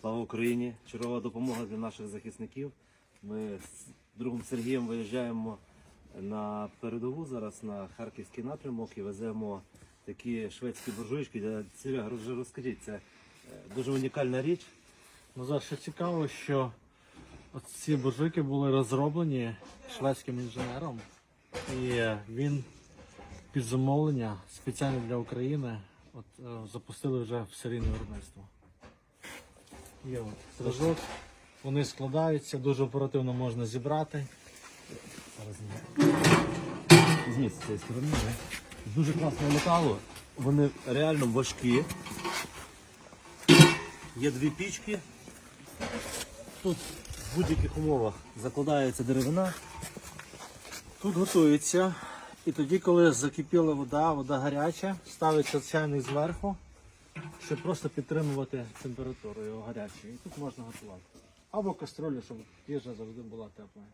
Слава Україні! Чергова допомога для наших захисників. Ми з другом Сергієм виїжджаємо на передову зараз на харківський напрямок і веземо такі шведські буржуйки. Я- Серега, вже розкажіть, це е, дуже унікальна річ. Ну, зараз що цікаво, що ці буржуйки були розроблені шведським інженером, і він під замовлення спеціально для України от, е, запустили вже в серійне виробництво. Є от стражок, вони складаються, дуже оперативно можна зібрати. Зараз ні. Візьміть з цієї сторони. Дуже класне металу. Вони реально важкі. Є дві пічки. Тут в будь-яких умовах закладається деревина. Тут готується. І тоді, коли закипіла вода, вода гаряча, ставиться чайник зверху, щоб просто підтримувати температуру його гарячою. І тут можна готувати. Або кастрюлю, щоб їжа завжди була теплою.